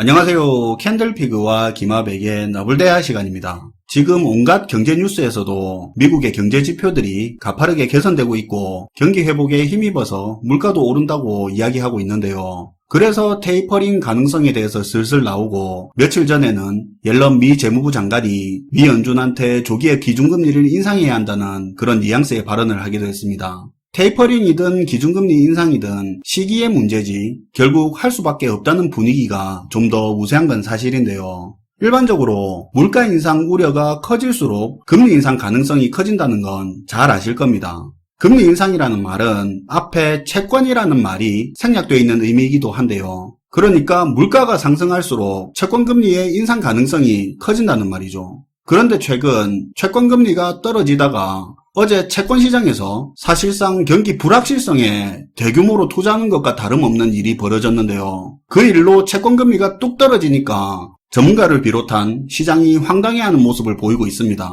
안녕하세요. 캔들피그와 김하백의 너블대화 시간입니다. 지금 온갖 경제 뉴스에서도 미국의 경제 지표들이 가파르게 개선되고 있고 경기 회복에 힘입어서 물가도 오른다고 이야기하고 있는데요. 그래서 테이퍼링 가능성에 대해서 슬슬 나오고 며칠 전에는 옐런 미 재무부 장관이 미 연준한테 조기에 기준금리를 인상해야 한다는 그런 뉘앙스의 발언을 하기도 했습니다. 테이퍼링이든 기준금리 인상이든 시기의 문제지 결국 할 수밖에 없다는 분위기가 좀 더 우세한 건 사실인데요. 일반적으로 물가 인상 우려가 커질수록 금리 인상 가능성이 커진다는 건 잘 아실 겁니다. 금리 인상이라는 말은 앞에 채권이라는 말이 생략되어 있는 의미이기도 한데요. 그러니까 물가가 상승할수록 채권금리의 인상 가능성이 커진다는 말이죠. 그런데 최근 채권금리가 떨어지다가 어제 채권 시장에서 사실상 경기 불확실성에 대규모로 투자하는 것과 다름없는 일이 벌어졌는데요. 그 일로 채권 금리가 뚝 떨어지니까 전문가를 비롯한 시장이 황당해하는 모습을 보이고 있습니다.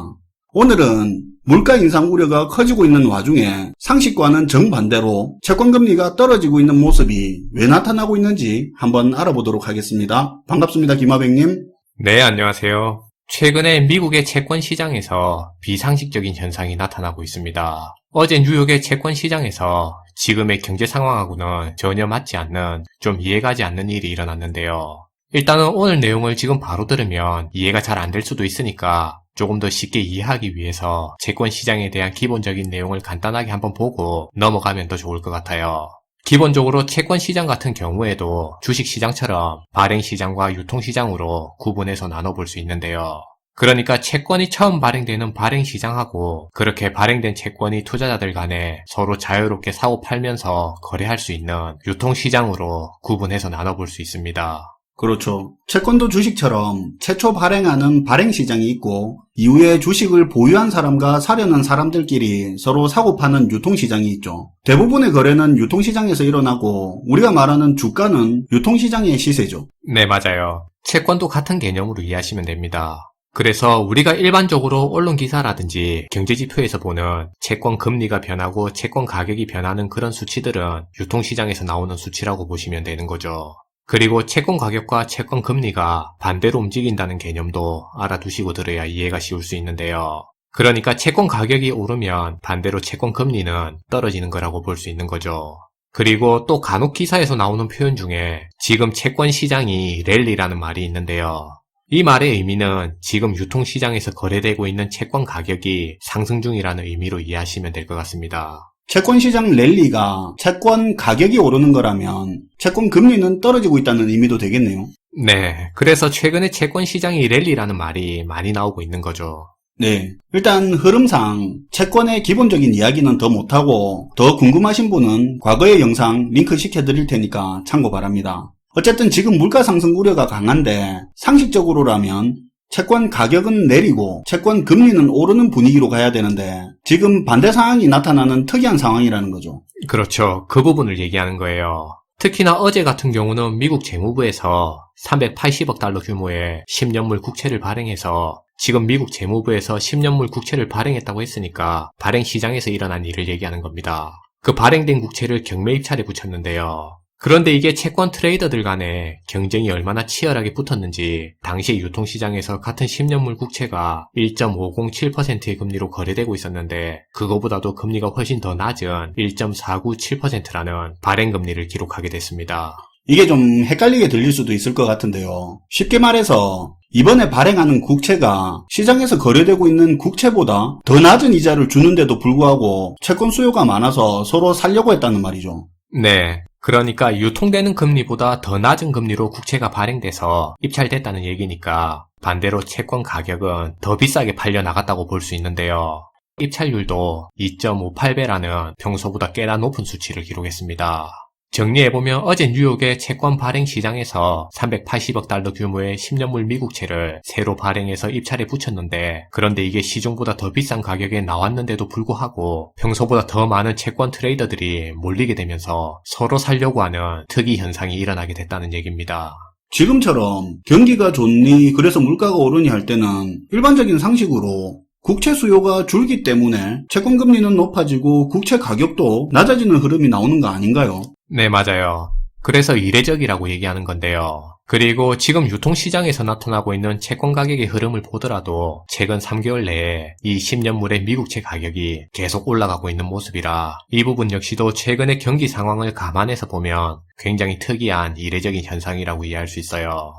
오늘은 물가 인상 우려가 커지고 있는 와중에 상식과는 정반대로 채권 금리가 떨어지고 있는 모습이 왜 나타나고 있는지 한번 알아보도록 하겠습니다. 반갑습니다. 김하백님. 네, 안녕하세요. 최근에 미국의 채권 시장에서 비상식적인 현상이 나타나고 있습니다. 어제 뉴욕의 채권 시장에서 지금의 경제 상황하고는 전혀 맞지 않는 좀 이해가지 않는 일이 일어났는데요. 일단은 오늘 내용을 지금 바로 들으면 이해가 잘 안 될 수도 있으니까 조금 더 쉽게 이해하기 위해서 채권 시장에 대한 기본적인 내용을 간단하게 한번 보고 넘어가면 더 좋을 것 같아요. 기본적으로 채권 시장 같은 경우에도 주식 시장처럼 발행 시장과 유통 시장으로 구분해서 나눠볼 수 있는데요. 그러니까 채권이 처음 발행되는 발행 시장하고 그렇게 발행된 채권이 투자자들 간에 서로 자유롭게 사고 팔면서 거래할 수 있는 유통 시장으로 구분해서 나눠볼 수 있습니다. 그렇죠. 채권도 주식처럼 최초 발행하는 발행 시장이 있고 이후에 주식을 보유한 사람과 사려는 사람들끼리 서로 사고 파는 유통 시장이 있죠. 대부분의 거래는 유통 시장에서 일어나고 우리가 말하는 주가는 유통 시장의 시세죠. 네, 맞아요. 채권도 같은 개념으로 이해하시면 됩니다. 그래서 우리가 일반적으로 언론 기사라든지 경제 지표에서 보는 채권 금리가 변하고 채권 가격이 변하는 그런 수치들은 유통시장에서 나오는 수치라고 보시면 되는 거죠. 그리고 채권 가격과 채권 금리가 반대로 움직인다는 개념도 알아두시고 들어야 이해가 쉬울 수 있는데요. 그러니까 채권 가격이 오르면 반대로 채권 금리는 떨어지는 거라고 볼 수 있는 거죠. 그리고 또 간혹 기사에서 나오는 표현 중에 지금 채권 시장이 랠리라는 말이 있는데요. 이 말의 의미는 지금 유통시장에서 거래되고 있는 채권 가격이 상승 중이라는 의미로 이해하시면 될 것 같습니다. 채권 시장 랠리가 채권 가격이 오르는 거라면 채권 금리는 떨어지고 있다는 의미도 되겠네요. 네, 그래서 최근에 채권 시장이 랠리라는 말이 많이 나오고 있는 거죠. 네. 일단 흐름상 채권의 기본적인 이야기는 더 못하고 더 궁금하신 분은 과거의 영상 링크 시켜드릴 테니까 참고 바랍니다. 어쨌든 지금 물가 상승 우려가 강한데 상식적으로라면 채권 가격은 내리고 채권 금리는 오르는 분위기로 가야 되는데 지금 반대 상황이 나타나는 특이한 상황이라는 거죠. 그렇죠. 그 부분을 얘기하는 거예요. 특히나 어제 같은 경우는 미국 재무부에서 380억 달러 규모의 10년물 국채를 발행해서 지금 미국 재무부에서 10년물 국채를 발행했다고 했으니까 발행 시장에서 일어난 일을 얘기하는 겁니다. 그 발행된 국채를 경매 입찰에 붙였는데요. 그런데 이게 채권 트레이더들 간에 경쟁이 얼마나 치열하게 붙었는지 당시 유통시장에서 같은 10년물 국채가 1.507%의 금리로 거래되고 있었는데 그거보다도 금리가 훨씬 더 낮은 1.497%라는 발행금리를 기록하게 됐습니다. 이게 좀 헷갈리게 들릴 수도 있을 것 같은데요. 쉽게 말해서 이번에 발행하는 국채가 시장에서 거래되고 있는 국채보다 더 낮은 이자를 주는데도 불구하고 채권 수요가 많아서 서로 살려고 했다는 말이죠. 네. 그러니까 유통되는 금리보다 더 낮은 금리로 국채가 발행돼서 입찰됐다는 얘기니까 반대로 채권 가격은 더 비싸게 팔려 나갔다고 볼 수 있는데요. 입찰률도 2.58배라는 평소보다 꽤나 높은 수치를 기록했습니다. 정리해보면 어제 뉴욕의 채권 발행 시장에서 380억 달러 규모의 10년물 미국채를 새로 발행해서 입찰에 붙였는데 그런데 이게 시중보다 더 비싼 가격에 나왔는데도 불구하고 평소보다 더 많은 채권 트레이더들이 몰리게 되면서 서로 살려고 하는 특이 현상이 일어나게 됐다는 얘기입니다. 지금처럼 경기가 좋니 그래서 물가가 오르니 할 때는 일반적인 상식으로 국채 수요가 줄기 때문에 채권 금리는 높아지고 국채 가격도 낮아지는 흐름이 나오는 거 아닌가요? 네, 맞아요. 그래서 이례적이라고 얘기하는 건데요. 그리고 지금 유통시장에서 나타나고 있는 채권 가격의 흐름을 보더라도 최근 3개월 내에 이 10년물의 미국채 가격이 계속 올라가고 있는 모습이라 이 부분 역시도 최근의 경기 상황을 감안해서 보면 굉장히 특이한 이례적인 현상이라고 이해할 수 있어요.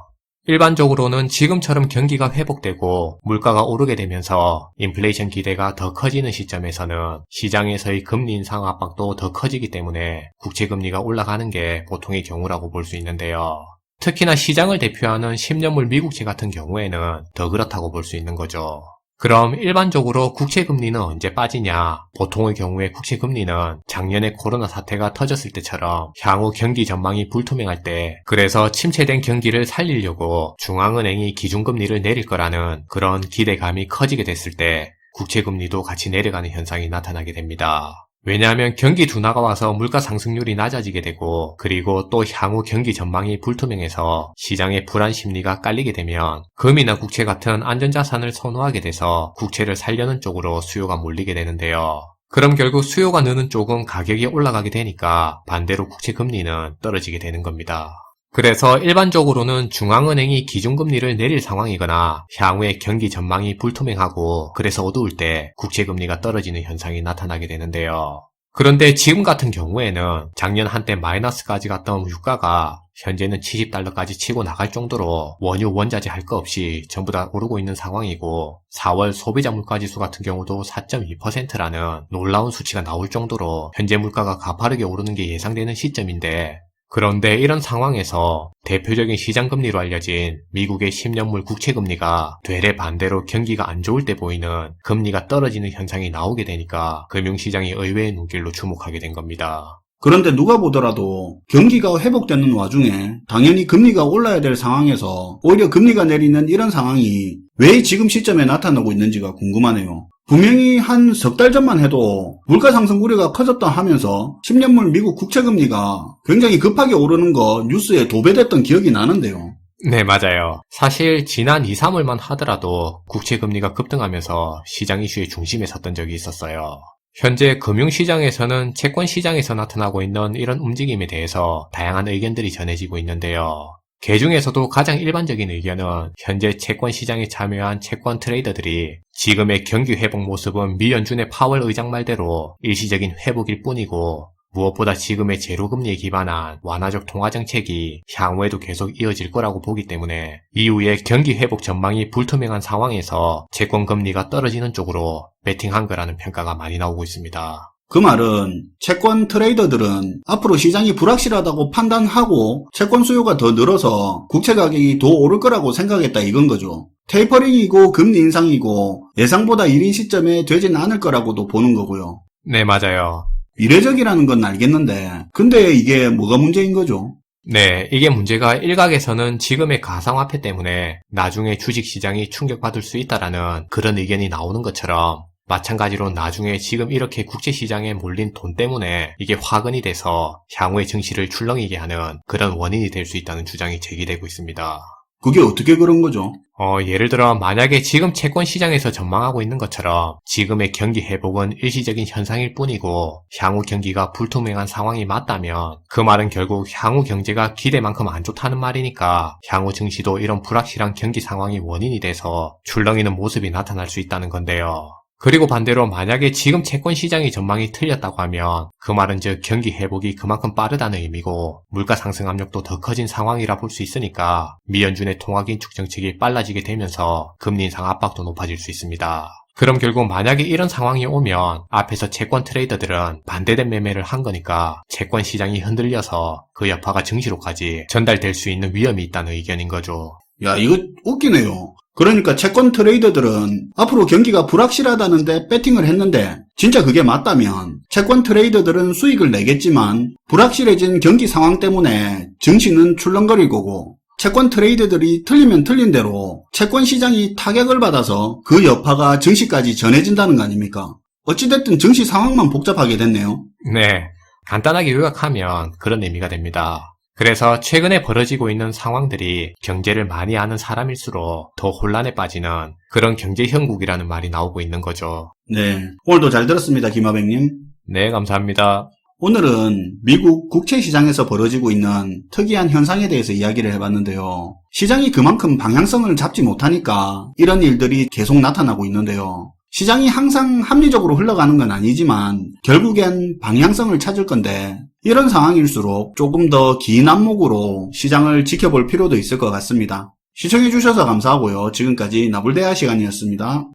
일반적으로는 지금처럼 경기가 회복되고 물가가 오르게 되면서 인플레이션 기대가 더 커지는 시점에서는 시장에서의 금리 인상 압박도 더 커지기 때문에 국채금리가 올라가는 게 보통의 경우라고 볼 수 있는데요. 특히나 시장을 대표하는 10년물 미국채 같은 경우에는 더 그렇다고 볼 수 있는 거죠. 그럼 일반적으로 국채금리는 언제 빠지냐? 보통의 경우에 국채금리는 작년에 코로나 사태가 터졌을 때처럼 향후 경기 전망이 불투명할 때 그래서 침체된 경기를 살리려고 중앙은행이 기준금리를 내릴 거라는 그런 기대감이 커지게 됐을 때 국채금리도 같이 내려가는 현상이 나타나게 됩니다. 왜냐하면 경기 둔화가 와서 물가 상승률이 낮아지게 되고 그리고 또 향후 경기 전망이 불투명해서 시장의 불안 심리가 깔리게 되면 금이나 국채 같은 안전자산을 선호하게 돼서 국채를 살려는 쪽으로 수요가 몰리게 되는데요. 그럼 결국 수요가 느는 쪽은 가격이 올라가게 되니까 반대로 국채 금리는 떨어지게 되는 겁니다. 그래서 일반적으로는 중앙은행이 기준금리를 내릴 상황이거나 향후의 경기 전망이 불투명하고 그래서 어두울 때 국채금리가 떨어지는 현상이 나타나게 되는데요. 그런데 지금 같은 경우에는 작년 한때 마이너스까지 갔던 유가가 현재는 70달러까지 치고 나갈 정도로 원유 원자재 할 거 없이 전부 다 오르고 있는 상황이고 4월 소비자 물가 지수 같은 경우도 4.2%라는 놀라운 수치가 나올 정도로 현재 물가가 가파르게 오르는 게 예상되는 시점인데 그런데 이런 상황에서 대표적인 시장금리로 알려진 미국의 10년물 국채금리가 되레 반대로 경기가 안 좋을 때 보이는 금리가 떨어지는 현상이 나오게 되니까 금융시장이 의외의 눈길로 주목하게 된 겁니다. 그런데 누가 보더라도 경기가 회복되는 와중에 당연히 금리가 올라야 될 상황에서 오히려 금리가 내리는 이런 상황이 왜 지금 시점에 나타나고 있는지가 궁금하네요. 분명히 한 석 달 전만 해도 물가 상승 우려가 커졌다 하면서 10년물 미국 국채금리가 굉장히 급하게 오르는 거 뉴스에 도배됐던 기억이 나는데요. 네, 맞아요. 사실 지난 2, 3월만 하더라도 국채금리가 급등하면서 시장 이슈의 중심에 섰던 적이 있었어요. 현재 금융시장에서는 채권시장에서 나타나고 있는 이런 움직임에 대해서 다양한 의견들이 전해지고 있는데요. 그 중에서도 가장 일반적인 의견은 현재 채권 시장에 참여한 채권 트레이더들이 지금의 경기 회복 모습은 미 연준의 파월 의장 말대로 일시적인 회복일 뿐이고 무엇보다 지금의 제로금리에 기반한 완화적 통화정책이 향후에도 계속 이어질 거라고 보기 때문에 이후에 경기 회복 전망이 불투명한 상황에서 채권금리가 떨어지는 쪽으로 베팅한 거라는 평가가 많이 나오고 있습니다. 그 말은 채권 트레이더들은 앞으로 시장이 불확실하다고 판단하고 채권 수요가 더 늘어서 국채 가격이 더 오를 거라고 생각했다 이건 거죠. 테이퍼링이고 금리 인상이고 예상보다 이른 시점에 되진 않을 거라고도 보는 거고요. 네, 맞아요. 이례적이라는 건 알겠는데 근데 이게 뭐가 문제인 거죠? 네, 이게 문제가 일각에서는 지금의 가상화폐 때문에 나중에 주식시장이 충격받을 수 있다라는 그런 의견이 나오는 것처럼 마찬가지로 나중에 지금 이렇게 국제시장에 몰린 돈 때문에 이게 화근이 돼서 향후의 증시를 출렁이게 하는 그런 원인이 될 수 있다는 주장이 제기되고 있습니다. 그게 어떻게 그런 거죠? 어, 예를 들어 만약에 지금 채권 시장에서 전망하고 있는 것처럼 지금의 경기 회복은 일시적인 현상일 뿐이고 향후 경기가 불투명한 상황이 맞다면 그 말은 결국 향후 경제가 기대만큼 안 좋다는 말이니까 향후 증시도 이런 불확실한 경기 상황이 원인이 돼서 출렁이는 모습이 나타날 수 있다는 건데요. 그리고 반대로 만약에 지금 채권 시장의 전망이 틀렸다고 하면 그 말은 즉 경기 회복이 그만큼 빠르다는 의미고 물가 상승 압력도 더 커진 상황이라 볼 수 있으니까 미 연준의 통화 긴축 정책이 빨라지게 되면서 금리 인상 압박도 높아질 수 있습니다. 그럼 결국 만약에 이런 상황이 오면 앞에서 채권 트레이더들은 반대된 매매를 한 거니까 채권 시장이 흔들려서 그 여파가 증시로까지 전달될 수 있는 위험이 있다는 의견인 거죠. 야 이거 웃기네요. 그러니까 채권 트레이더들은 앞으로 경기가 불확실하다는데 배팅을 했는데 진짜 그게 맞다면 채권 트레이더들은 수익을 내겠지만 불확실해진 경기 상황 때문에 증시는 출렁거릴 거고 채권 트레이더들이 틀리면 틀린 대로 채권 시장이 타격을 받아서 그 여파가 증시까지 전해진다는 거 아닙니까? 어찌됐든 증시 상황만 복잡하게 됐네요. 네. 간단하게 요약하면 그런 의미가 됩니다. 그래서 최근에 벌어지고 있는 상황들이 경제를 많이 아는 사람일수록 더 혼란에 빠지는 그런 경제 형국이라는 말이 나오고 있는 거죠. 네. 오늘도 잘 들었습니다, 김하백님. 네, 감사합니다. 오늘은 미국 국채 시장에서 벌어지고 있는 특이한 현상에 대해서 이야기를 해봤는데요. 시장이 그만큼 방향성을 잡지 못하니까 이런 일들이 계속 나타나고 있는데요. 시장이 항상 합리적으로 흘러가는 건 아니지만 결국엔 방향성을 찾을 건데 이런 상황일수록 조금 더 긴 안목으로 시장을 지켜볼 필요도 있을 것 같습니다. 시청해주셔서 감사하고요. 지금까지 나불대화 시간이었습니다.